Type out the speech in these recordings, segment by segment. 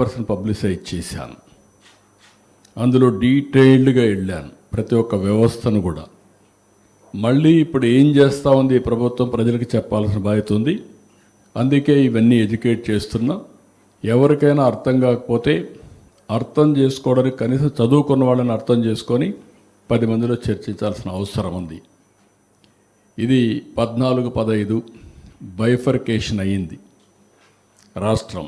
Person publicise చేశాను. అందులో డీటెయిల్డ్గా వెళ్ళాను ప్రతి ఒక్క వ్యవస్థను కూడా. మళ్ళీ ఇప్పుడు ఏం చేస్తూ ఉంది ప్రభుత్వం? ప్రజలకు చెప్పాల్సిన బాధ్యత ఉంది. అందుకే ఇవన్నీ ఎడ్యుకేట్ చేస్తున్నా. ఎవరికైనా అర్థం కాకపోతే అర్థం చేసుకోవడానికి కనీసం చదువుకున్న వాళ్ళని అర్థం చేసుకొని పది మందిలో చర్చించాల్సిన అవసరం ఉంది. ఇది పద్నాలుగు పదహైదు బైఫర్కేషన్ అయ్యింది రాష్ట్రం.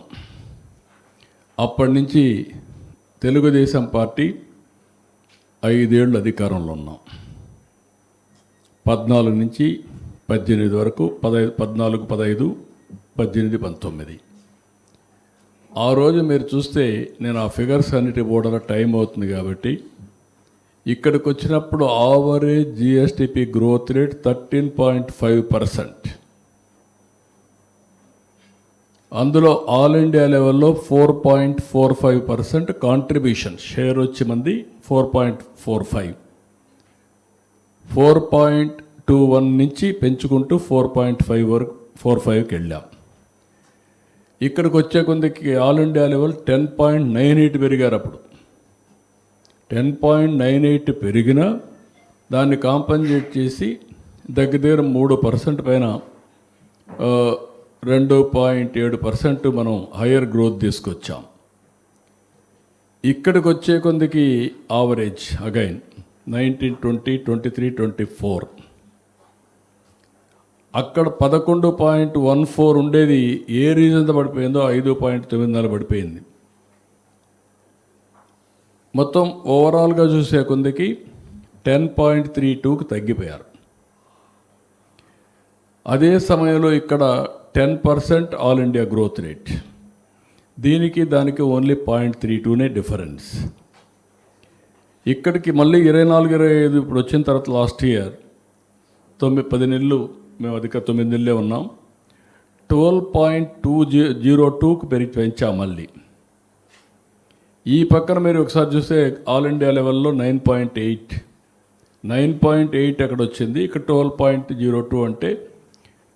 అప్పటి నుంచి తెలుగుదేశం పార్టీ ఐదేళ్ళు అధికారంలో ఉన్నాం. పద్నాలుగు నుంచి పద్దెనిమిది వరకు పదహైదు పద్నాలుగు పదహైదు పద్దెనిమిది పంతొమ్మిది. ఆ రోజు మీరు చూస్తే నేను ఆ ఫిగర్స్ అన్నిటి కూడా టైం అవుతుంది కాబట్టి ఇక్కడికి వచ్చినప్పుడు average GSDP growth rate thirteen point five percent. అందులో ఆల్ ఇండియా లెవెల్లో four point four five percent contribution share వచ్చి మంది four point four five. Four point two one నుంచి పెంచుకుంటూ ఫోర్ పాయింట్ ఫైవ్ వరకు ఫోర్ ఫైవ్కి వెళ్ళాం. ఇక్కడికి వచ్చే కొందకి all India level ten point nine eight పెరిగారు అప్పుడు. టెన్ పాయింట్ నైన్ ఎయిట్ పెరిగినా దాన్ని కాంపన్సేట్ చేసి దగ్గర దగ్గర మూడు పర్సెంట్ పైన రెండు పాయింట్ ఏడు పర్సెంట్ మనం హయ్యర్ గ్రోత్ తీసుకొచ్చాం. ఇక్కడికి వచ్చే కొందికి average again nineteen twenty twenty three twenty four అక్కడ పదకొండు పాయింట్ వన్ ఫోర్ ఉండేది ఏ రీజన్తో పడిపోయిందో ఐదు పాయింట్ తొమ్మిది నెలలు పడిపోయింది. మొత్తం ఓవరాల్గా చూసే కొందికి టెన్ పాయింట్ త్రీ టూకి తగ్గిపోయారు. అదే సమయంలో ఇక్కడ ten percent all India growth rate దీనికి దానికి ఓన్లీ పాయింట్ త్రీ టూనే డిఫరెన్స్ ఇక్కడికి మళ్ళీ ఇరవై నాలుగు ఇరవై ఐదు ఇప్పుడు వచ్చిన తర్వాత లాస్ట్ ఇయర్ తొమ్మిది పది నెలలు మేము అధిక తొమ్మిది నెలలే ఉన్నాం. ట్వెల్వ్ పాయింట్ టూ జీ జీరో టూకి పెరిగి పెంచాం మళ్ళీ. ఈ పక్కన మీరు ఒకసారి చూస్తే ఆల్ ఇండియా లెవెల్లో nine point eight nine point eight అక్కడ వచ్చింది? ఇక్కడ ట్వెల్వ్ పాయింట్ జీరో టూ అంటే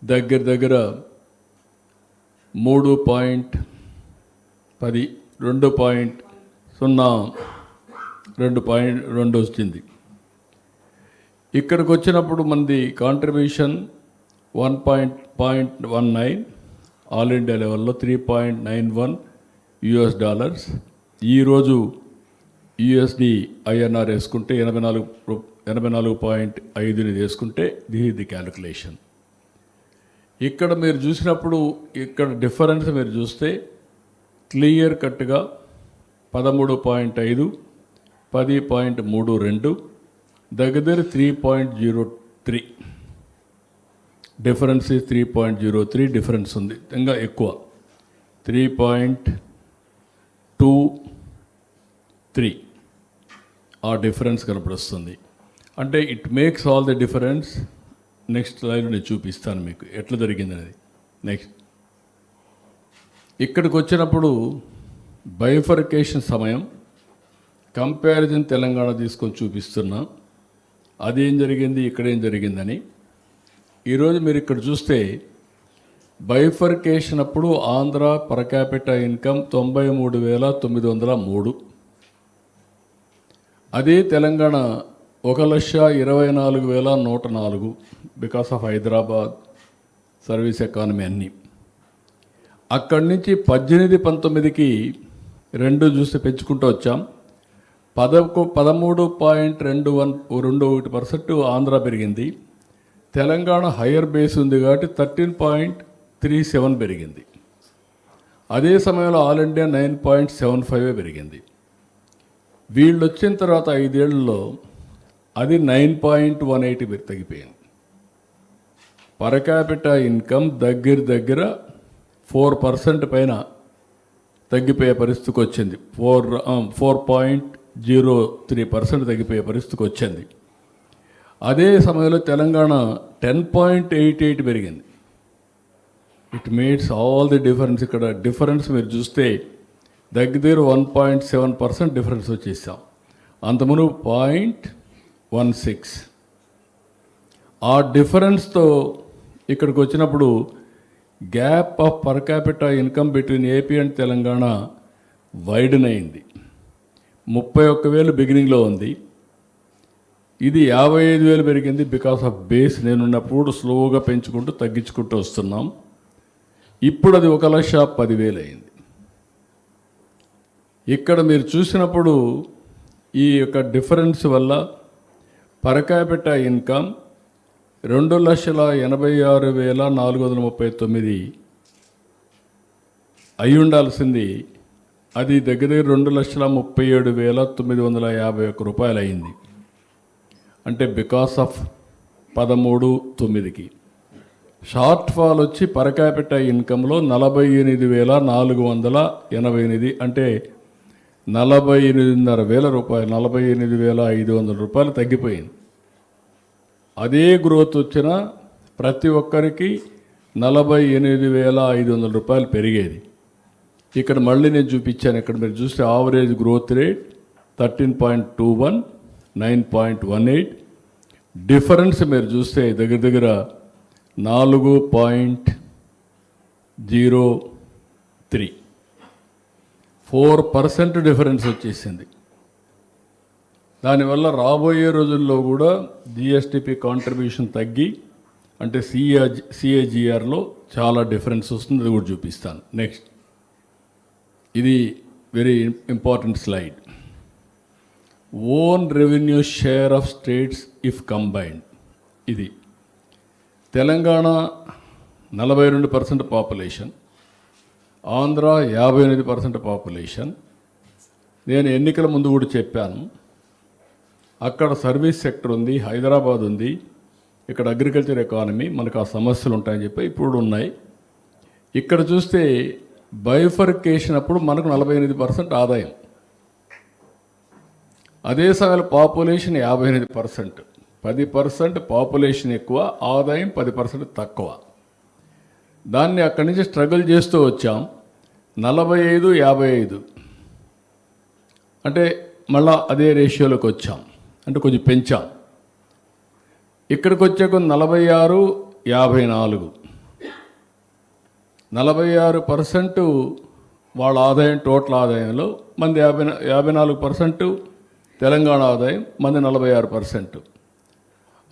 దగ్గర దగ్గర మూడు పాయింట్ పది రెండు పాయింట్ సున్నా రెండు పాయింట్ రెండు వచ్చింది. ఇక్కడికి వచ్చినప్పుడు మనది contribution one point point one nine all India లెవెల్లో three point nine one US dollars ఈరోజు యుఎస్డి ఐఎన్ఆర్ వేసుకుంటే ఎనభై నాలుగు రూ- ఎనభై నాలుగు పాయింట్ ఐదుని వేసుకుంటే ది ది క్యాలిక్యులేషన్ ఇక్కడ మీరు చూసినప్పుడు ఇక్కడ డిఫరెన్స్ మీరు చూస్తే క్లియర్ కట్గా పదమూడు పాయింట్ ఐదు పది పాయింట్ మూడు రెండు దగ్గర three point zero three. Difference three point zero three difference ఉంది ఇంకా ఎక్కువ. Three point two three. ఆ డిఫరెన్స్ కనపడుస్తుంది. అంటే it makes all the difference next line నేను చూపిస్తాను మీకు. ఎట్లా జరిగింది అనేది నెక్స్ట్. ఇక్కడికి వచ్చినప్పుడు బైఫర్కేషన్ సమయం కంపారిజన్ తెలంగాణ తీసుకొని చూపిస్తున్నా. అదేం జరిగింది ఇక్కడేం జరిగిందని. ఈరోజు మీరు ఇక్కడ చూస్తే బైఫర్కేషన్ అప్పుడు ఆంధ్ర పర్ క్యాపిటల్ ఇన్కమ్ తొంభై మూడు వేల తొమ్మిది వందల మూడు. అదే తెలంగాణ ఒక లక్ష ఇరవై నాలుగు వేల నూట నాలుగు because of Hyderabad service economy అన్ని. అక్కడి నుంచి పద్దెనిమిది పంతొమ్మిదికి రెండు చూసి పెంచుకుంటూ వచ్చాం. పదకు పదమూడు పాయింట్ రెండు వన్ రెండు ఒకటి పర్సెంట్ ఆంధ్ర పెరిగింది. తెలంగాణ హయ్యర్ బేస్ ఉంది కాబట్టి థర్టీన్ పాయింట్ త్రీ సెవెన్ పెరిగింది. అదే సమయంలో all India nine point seven five పెరిగింది. వీళ్ళు వచ్చిన తర్వాత ఐదేళ్ళలో అది నైన్ పాయింట్ వన్ ఎయిట్ తగ్గిపోయింది. పర్ క్యాపిటల్ ఇన్కమ్ దగ్గర దగ్గర ఫోర్ పర్సెంట్ పైన తగ్గిపోయే పరిస్థితికి వచ్చింది. Four four point zero three percent తగ్గిపోయే పరిస్థితికి వచ్చింది. అదే సమయంలో Telangana ten point eight eight పెరిగింది. It makes all the difference ఇక్కడ డిఫరెన్స్ మీరు చూస్తే దగ్గర దగ్గర one point seven percent difference వచ్చేసాం. అంతమును పాయింట్ వన్ సిక్స్ ఆ డిఫరెన్స్తో ఇక్కడికి వచ్చినప్పుడు gap of per capital income between AP and Telangana widen అయింది. ముప్పై ఒక్క వేలు బిగినింగ్లో ఉంది. ఇది యాభై ఐదు వేలు పెరిగింది బికాస్ ఆఫ్ బేస్ నేనున్నప్పుడు స్లోగా పెంచుకుంటూ తగ్గించుకుంటూ వస్తున్నాం. ఇప్పుడు అది ఒక లక్ష పదివేలు అయింది ఇక్కడ మీరు చూసినప్పుడు ఈ యొక్క డిఫరెన్స్ వల్ల పరకాయపెట్ట ఇన్కమ్ రెండు లక్షల ఎనభై ఆరు వేల నాలుగు వందల ముప్పై తొమ్మిది. అయి ఉండాల్సింది అది దగ్గర దగ్గర రెండు లక్షల ముప్పై ఏడు వేల తొమ్మిది వందల యాభై ఒక్క రూపాయలు అయింది అంటే బికాస్ ఆఫ్ పదమూడు తొమ్మిదికి. షార్ట్ ఫాల్ వచ్చి పరకాయపెట్ట ఇన్కంలో నలభై ఎనిమిది వేల నాలుగు వందల ఎనభై ఎనిమిది అంటే నలభై ఎనిమిదిన్నర వేల రూపాయలు నలభై ఎనిమిది వేల ఐదు వందల రూపాయలు తగ్గిపోయింది. అదే గ్రోత్ వచ్చిన ప్రతి ఒక్కరికి నలభై ఎనిమిది వేల ఐదు వందల రూపాయలు పెరిగేది. ఇక్కడ మళ్ళీ నేను చూపించాను ఇక్కడ మీరు చూస్తే average growth rate thirteen point two one nine point one eight difference మీరు చూస్తే దగ్గర దగ్గర నాలుగు point zero three. Four percent difference వచ్చేసింది. దానివల్ల రాబోయే రోజుల్లో కూడా జిఎస్టిపి కాంట్రిబ్యూషన్ తగ్గి అంటే సిఏ సిఏజిఆర్లో చాలా డిఫరెన్స్ వస్తుంది అది కూడా చూపిస్తాను. నెక్స్ట్ ఇది very important slide own revenue share of states if combined ఇది తెలంగాణ నలభై రెండు పర్సెంట్ పాపులేషన్ ఆంధ్ర యాభై ఎనిమిది పర్సెంట్ పాపులేషన్. నేను ఎన్నికల ముందు కూడా చెప్పాను. అక్కడ సర్వీస్ సెక్టర్ ఉంది హైదరాబాద్ ఉంది ఇక్కడ అగ్రికల్చర్ ఎకానమీ మనకు ఆ సమస్యలు ఉంటాయని చెప్పి ఇప్పుడు ఉన్నాయి. ఇక్కడ చూస్తే బైఫర్కేషన్ అప్పుడు మనకు నలభై ఎనిమిది పర్సెంట్ ఆదాయం. అదే సమయంలో పాపులేషన్ యాభై ఎనిమిది పర్సెంట్. పది పర్సెంట్ పాపులేషన్ ఎక్కువ ఆదాయం పది పర్సెంట్ తక్కువ. దాన్ని అక్కడి నుంచి స్ట్రగుల్ చేస్తూ వచ్చాం. నలభై ఐదు యాభై ఐదు. అంటే మళ్ళా అదే రేషియోలోకి వచ్చాం. అంటే కొంచెం పెంచాం. ఇక్కడికి వచ్చాక నలభై ఆరు యాభై నాలుగు. నలభై ఆరు పర్సెంట్ వాళ్ళ ఆదాయం టోటల్ ఆదాయంలో మంది యాభై యాభై నాలుగు పర్సెంట్ తెలంగాణ ఆదాయం మంది నలభై ఆరు పర్సెంట్.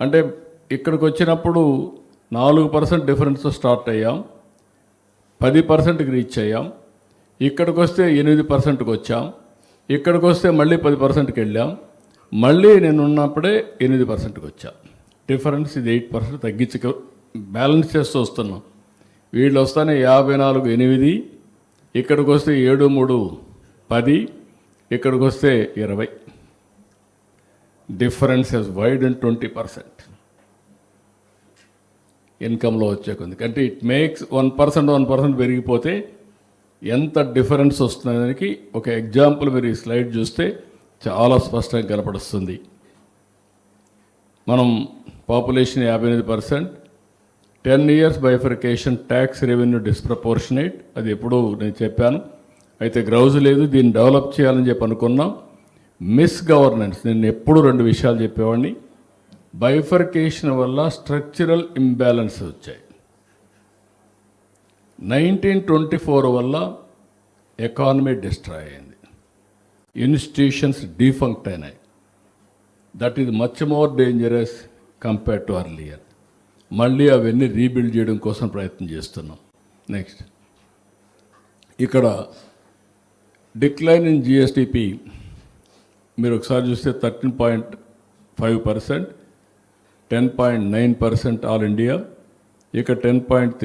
అంటే ఇక్కడికి వచ్చినప్పుడు నాలుగు పర్సెంట్ డిఫరెన్స్ స్టార్ట్ అయ్యాం. పది పర్సెంట్కి రీచ్ అయ్యాం. ఇక్కడికి వస్తే ఎనిమిది పర్సెంట్కి వచ్చాం. ఇక్కడికి వస్తే మళ్ళీ పది పర్సెంట్కి వెళ్ళాం. మళ్ళీ నేను ఉన్నప్పుడే ఎనిమిది పర్సెంట్కి వచ్చాం. డిఫరెన్స్ ఇది ఎయిట్ పర్సెంట్ తగ్గించుక బ్యాలెన్స్ చేస్తూ వస్తున్నాం. వీళ్ళు వస్తానే యాభై నాలుగు ఎనిమిది ఇక్కడికి వస్తే ఏడు మూడు పది ఇక్కడికి వస్తే ఇరవై. Difference is wide and twenty percent ఇన్కంలో వచ్చే కొంది అంటే it makes one percent one percent పెరిగిపోతే ఎంత డిఫరెన్స్ వస్తుందనేది ఒక ఎగ్జాంపుల్ మీరు ఈ స్లైడ్ చూస్తే చాలా స్పష్టంగా కనపడుస్తుంది. మనం పాపులేషన్ యాభై ఎనిమిది percent ten years bifurcation tax revenue disproportionate అది ఎప్పుడూ నేను చెప్పాను. అయితే గ్రౌజ్ లేదు దీన్ని డెవలప్ చేయాలని చెప్పి అనుకున్నాం. మిస్ గవర్నెన్స్ నేను ఎప్పుడూ రెండు విషయాలు చెప్పేవాడిని. బైఫర్కేషన్ వల్ల స్ట్రక్చరల్ ఇంబ్యాలెన్స్ వచ్చాయి. నైన్టీన్ ట్వంటీ ఫోర్ వల్ల ఎకానమీ డిస్ట్రాయ్ అయింది. ఇన్స్టిట్యూషన్స్ డీఫంక్ట్ అయినాయి. That is much more dangerous compare to earlier మళ్ళీ అవన్నీ రీబిల్డ్ చేయడం కోసం ప్రయత్నం చేస్తున్నాం. నెక్స్ట్ ఇక్కడ డిక్లైన్ ఇన్ జిఎస్టిపి మీరు ఒకసారి చూస్తే thirteen point five percent 10.9% all India, you get 10.3